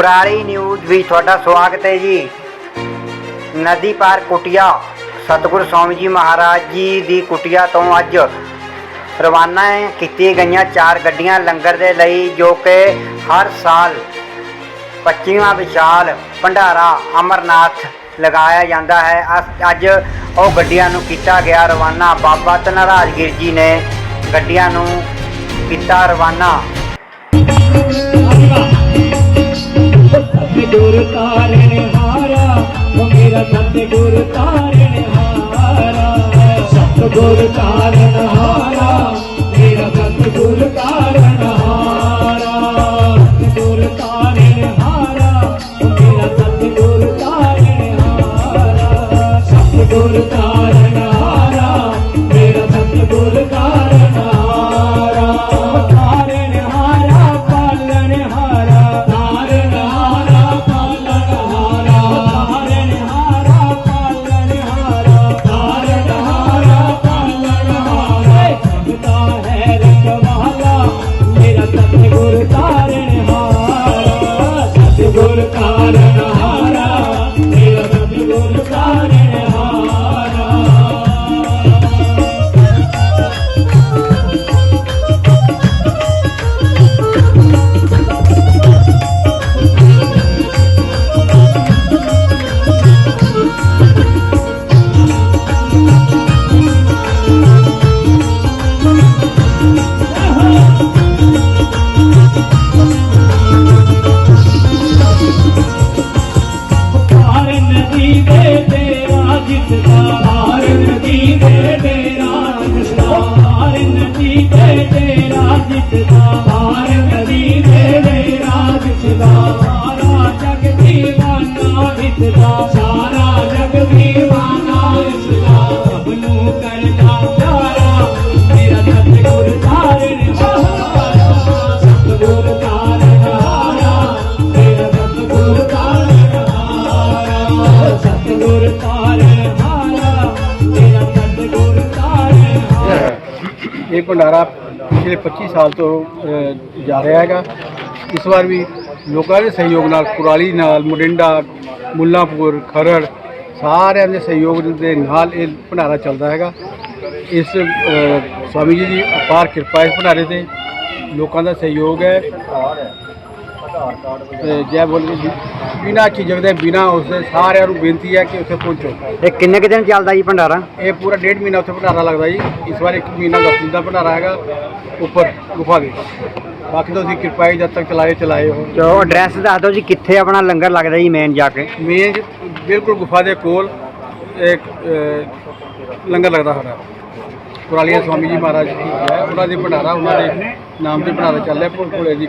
Kurali news ਵੀ ਤੁਹਾਡਾ ਸਵਾਗਤ ਹੈ ਜੀ। ਨਦੀ ਪਾਰ ਕੁਟਿਆ, ਸਤਿਗੁਰ ਸਵਾਮੀ ਜੀ ਮਹਾਰਾਜ ਜੀ ਦੀ ਕੁਟਿਆ ਤੋਂ ਅੱਜ ਰਵਾਨਾ ਕੀਤੀ ਗਈਆਂ ਚਾਰ ਗੱਡੀਆਂ ਲੰਗਰ ਦੇ ਲਈ ਜੋ ਕਿ ਹਰ ਸਾਲ 25ਵਾਂ ਵਿਸ਼ਾਲ ਭੰਡਾਰਾ ਅਮਰਨਾਥ ਲਗਾਇਆ ਜਾਂਦਾ ਹੈ। ਅਸ- ਅੱਜ ਉਹ ਗੱਡੀਆਂ ਨੂੰ ਕੀਤਾ ਗਿਆ ਰਵਾਨਾ। ਬਾਬਾ ਧਨਰਾਜਗੀਰ ਜੀ ਨੇ ਗੱਡੀਆਂ ਨੂੰ ਕੀਤਾ ਰਵਾਨਾ। ਸਤਿਗੁਰ ਤਾਰਨ ਹਾਰਾ, ਉਹ ਮੇਰਾ ਸਤਿਗੁਰ ਤਾਰਨ ਹਾਰਾ। ਸਤਿਗੁਰ ਤਾਰਨ ਹਾਰਾ, ਮੇਰਾ ਸਤਿਗੁਰ ਤਾਰਨ ਹਾਰਾ। ਸਤਿਗੁਰ ਤਾਰਨ ਹਾਰਾ ਉਹ ਮੇਰਾ ਸਤਿਗੁਰ ਤਾਰਨ ਹਾਰਾ। ਸਤਿਗੁਰ ਤਾਰਨ ਹਾਰਾ, ਮੇਰਾ ਸਤਿਗੁਰ ਤਾਰਨ ਦੀਵਾਨਾ ਸਾਰਾ ਜਗ ਦੀਵਾਨਾ ਇਸਦਾ ਸਭ ਨੂੰ ਕਰਦਾ ਪਿਆਰਾ ਮੇਰਾ ਸਤਿਗੁਰ ਤਾਰਨ ਹਾਰਾ ਸਤਿਗੁਰ ਤਾਰਨ ਹਾਰਾ ਮੇਰਾ ਸਤਿਗੁਰ ਤਾਰਨ ਹਾਰਾ ਸਤਿਗੁਰ ਤਾਰਨ ਹਾਰਾ ਮੇਰਾ ਸਤਿਗੁਰ ਤਾਰਨ ਹਾਰਾ ਇਹ ਭੰਡਾਰਾ ਪਿਛਲੇ 25 ਸਾਲ ਤੋਂ ਜਾ ਰਿਹਾ ਹੈਗਾ। ਇਸ ਵਾਰ ਵੀ ਲੋਕਾਂ ਦੇ ਸਹਿਯੋਗ ਨਾਲ ਕੁਰਾਲੀ ਨਾਲ ਮੁਰਿੰਡਾ ਮੁੱਲਾਂਪੁਰ ਖਰੜ ਸਾਰਿਆਂ ਦੇ ਸਹਿਯੋਗ ਦੇ ਨਾਲ ਇਹ ਭੰਡਾਰਾ ਚੱਲਦਾ ਹੈਗਾ। ਇਸ ਸਵਾਮੀ ਜੀ ਦੀ ਅਪਾਰ ਕਿਰਪਾ ਇਸ ਭੰਡਾਰੇ ਤੇ। ਲੋਕਾਂ ਦਾ ਸਹਿਯੋਗ ਹੈ। ਜੈ ਬੋਲ ਬਿਨਾ ਝਿਜਕ ਦੇ ਬਿਨਾ ਉਸਦੇ ਸਾਰਿਆਂ ਨੂੰ ਬੇਨਤੀ ਹੈ ਕਿ ਉੱਥੇ ਪਹੁੰਚੋ। ਇਹ ਕਿੰਨੇ ਕੁ ਦਿਨ ਚੱਲਦਾ ਜੀ ਭੰਡਾਰਾ? ਇਹ ਪੂਰਾ ਡੇਢ ਮਹੀਨਾ ਉੱਥੇ ਭੰਡਾਰਾ ਲੱਗਦਾ ਜੀ। ਇਸ ਵਾਰ ਇੱਕ ਮਹੀਨਾ ਦਾ ਭੰਡਾਰਾ ਹੈਗਾ ਉੱਪਰ ਗੁਫਾ ਦੇ। ਬਾਕੀ ਤਾਂ ਅਸੀਂ ਕਿਰਪਾਈ ਜਦ ਤੱਕ ਚਲਾਏ ਚਲਾਏ ਹੋ। ਚਲੋ ਐਡਰੈਸ ਦੱਸ ਦਿਓ ਜੀ ਕਿੱਥੇ ਆਪਣਾ ਲੰਗਰ ਲੱਗਦਾ ਜੀ ਮੇਨ ਜਾ ਕੇ। ਮੇਨ ਬਿਲਕੁਲ ਗੁਫਾ ਦੇ ਕੋਲ ਇੱਕ ਲੰਗਰ ਲੱਗਦਾ ਸਾਡਾ ਪੁਰਾਲੀਆ ਸਵਾਮੀ ਜੀ ਮਹਾਰਾਜ ਜੀ ਉਹਨਾਂ ਦੇ ਭੰਡਾਰਾ ਉਹਨਾਂ ਦੇ ਨਾਮ ਤੇ ਭੰਡਾਰਾ ਚੱਲ ਰਿਹਾ ਭੋਲੇ ਜੀ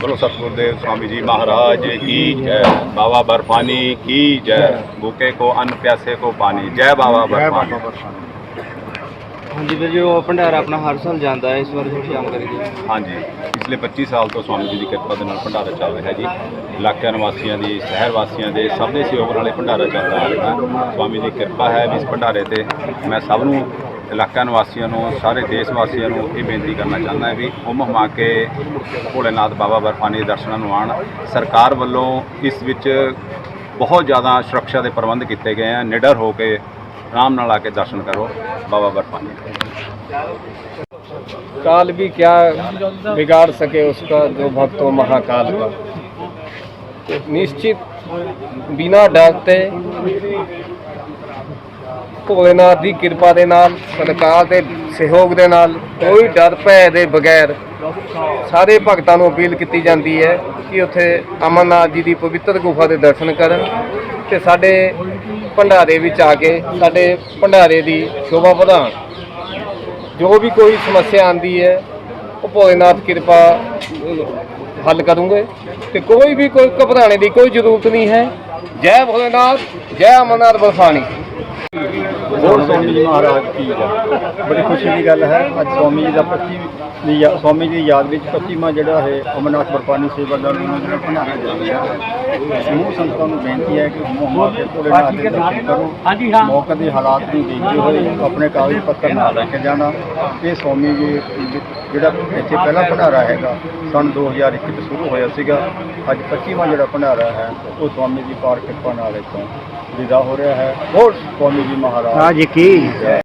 ਬੋਲੋ ਸਤਿਗੁਰ ਦੇਵ ਸਵਾਮੀ ਜੀ ਮਹਾਰਾਜ ਕੀ ਜੈ ਬਾਬਾ ਬਰਫਾਨੀ ਕੀ ਜੈ ਭੁਕੇ ਕੋ ਅਨ ਪਿਆਸੇ ਕੋ ਪਾਣੀ ਜੈ ਬਾਬਾ ਬਰਫਾਨੀ। ਹਾਂਜੀ ਵੀਰ ਜੀ ਉਹ ਭੰਡਾਰਾ ਆਪਣਾ ਹਰ ਸਾਲ ਜਾਂਦਾ ਹੈ, ਇਸ ਵਾਰ ਥੋੜੀ ਜਾਣਕਾਰੀ ਦਿਓ ਹਾਂਜੀ। ਪਿਛਲੇ 25 ਸਾਲ ਤੋਂ ਸਵਾਮੀ ਜੀ ਦੀ ਕਿਰਪਾ ਦੇ ਨਾਲ ਭੰਡਾਰਾ ਚੱਲ ਰਿਹਾ ਜੀ। ਇਲਾਕਿਆਂ ਨਿਵਾਸੀਆਂ ਦੀ ਸ਼ਹਿਰ ਵਾਸੀਆਂ ਦੇ, ਸਭ ਦੇ ਸਹਿਯੋਗ ਨਾਲ ਇਹ ਭੰਡਾਰਾ ਚੱਲਦਾ ਆ ਰਿਹਾ ਸਵਾਮੀ ਦੀ ਕਿਰਪਾ ਹੈ ਵੀ ਇਸ ਭੰਡਾਰੇ ਤੇ ਮੈਂ ਸਭ ਨੂੰ, ਇਲਾਕਾ ਨਿਵਾਸੀਆਂ ਨੂੰ, ਸਾਰੇ ਦੇਸ਼ ਵਾਸੀਆਂ ਨੂੰ ਇਹ ਬੇਨਤੀ ਕਰਨਾ ਚਾਹੁੰਦਾ ਹਾਂ ਵੀ ਹੁਮ ਹੁਮਾ ਕੇ ਭੋਲੇਨਾਥ ਬਾਬਾ ਬਰਫਾਨੀ ਦੇ ਦਰਸ਼ਨਾਂ ਨੂੰ ਆਉਣ ਸਰਕਾਰ ਵੱਲੋਂ ਇਸ ਵਿੱਚ ਬਹੁਤ ਜ਼ਿਆਦਾ ਸੁਰੱਖਿਆ ਦੇ ਪ੍ਰਬੰਧ ਕੀਤੇ ਗਏ ਆ। ਨਿਡਰ ਹੋ ਕੇ ਆਰਾਮ ਨਾਲ ਆ ਕੇ ਦਰਸ਼ਨ ਕਰੋ ਬਾਬਾ ਬਰਫਾਨੀ काल भी क्या बिगाड़ सके उसका जो भक्त हो महाकाल का तो निश्चित बिना डरते ਭੋਲੇਨਾਥ ਦੀ ਕਿਰਪਾ ਦੇ ਨਾਲ ਸਰਕਾਰ ਦੇ ਸਹਿਯੋਗ ਦੇ ਨਾਲ ਕੋਈ ਡਰ ਭੈ ਦੇ ਬਗੈਰ ਸਾਰੇ ਭਗਤਾਂ ਨੂੰ ਅਪੀਲ ਕੀਤੀ ਜਾਂਦੀ ਹੈ ਕਿ ਉੱਥੇ ਅਮਰਨਾਥ ਜੀ ਦੀ ਪਵਿੱਤਰ ਗੁਫਾ ਦੇ ਦਰਸ਼ਨ ਕਰਨ ਤੇ ਸਾਡੇ ਭੰਡਾਰੇ ਵਿੱਚ ਆ ਕੇ ਸਾਡੇ ਭੰਡਾਰੇ ਦੀ ਸ਼ੋਭਾ ਵਧਾਉਣ। ਜੋ ਵੀ ਕੋਈ ਸਮੱਸਿਆ ਆਂਦੀ ਹੈ, ਉਹ ਭੋਲੇਨਾਥ ਕਿਰਪਾ ਹੱਲ ਕਰੂੰਗੇ ਤੇ ਕੋਈ ਵੀ ਕੋਈ ਘਬਰਾਣੇ ਦੀ ਕੋਈ ਜ਼ਰੂਰਤ ਨਹੀਂ ਹੈ। ਜੈ ਭੋਲੇਨਾਥ, ਜੈ ਅਮਰਨਾਥ ਬਰਫਾਨੀ ਹੋਰ ਸਵਾਮੀ ਜੀ ਮਹਾਰਾਜ ਕੀ ਜੈ ਬੜੀ ਖੁਸ਼ੀ ਦੀ ਗੱਲ ਹੈ। ਅੱਜ ਸਵਾਮੀ ਜੀ ਦਾ 25 ਦੀ ਸਵਾਮੀ ਜੀ ਦੀ ਯਾਦ ਵਿੱਚ 25ਵਾਂ ਜਿਹੜਾ ਹੈ ਅਮਰਨਾਥ ਬਰਪਾਨੀ ਸੇਵਾ ਦਾ ਉਹਨਾਂ ਦਾ ਭੰਡਾਰਾ ਚੱਲ ਰਿਹਾ ਹੈ। ਸਮੂਹ ਸੰਗਤਾਂ ਨੂੰ ਬੇਨਤੀ ਹੈ ਕਿ ਮੋਹ ਕੇ ਭੋਲੇਨਾਥ ਦੇ ਦਰਸ਼ਨ ਕਰੋ ਹਾਂਜੀ ਹਾਂ। ਮੌਕੇ ਦੇ ਹਾਲਾਤ ਨੂੰ ਦੇਖਦੇ ਹੋਏ ਆਪਣੇ ਕਾਗਜ਼ ਪੱਤਰ ਨਾਲ ਲੈ ਕੇ ਜਾਣਾ। ਇਹ ਸਵਾਮੀ ਜੀ ਜਿਹੜਾ ਇੱਥੇ ਪਹਿਲਾ ਭੰਡਾਰਾ ਹੈਗਾ, ਸਨ 2021 ਤੋਂ ਸ਼ੁਰੂ ਹੋਇਆ ਸੀਗਾ, ਅੱਜ 25ਵਾਂ ਜਿਹੜਾ ਭੰਡਾਰਾ ਹੈ, ਉਹ ਸਵਾਮੀ ਜੀ ਪਾਰਕ ਕਿਰਪਾ ਨਾਲ ਇੱਥੋਂ ਵਿਦਾ ਹੋ ਰਿਹਾ ਹੈ। ਹੋਰ ਸਵਾਮੀ ਜੀ ਮਹਾਰਾਜ। ਜੀ ਕੀ?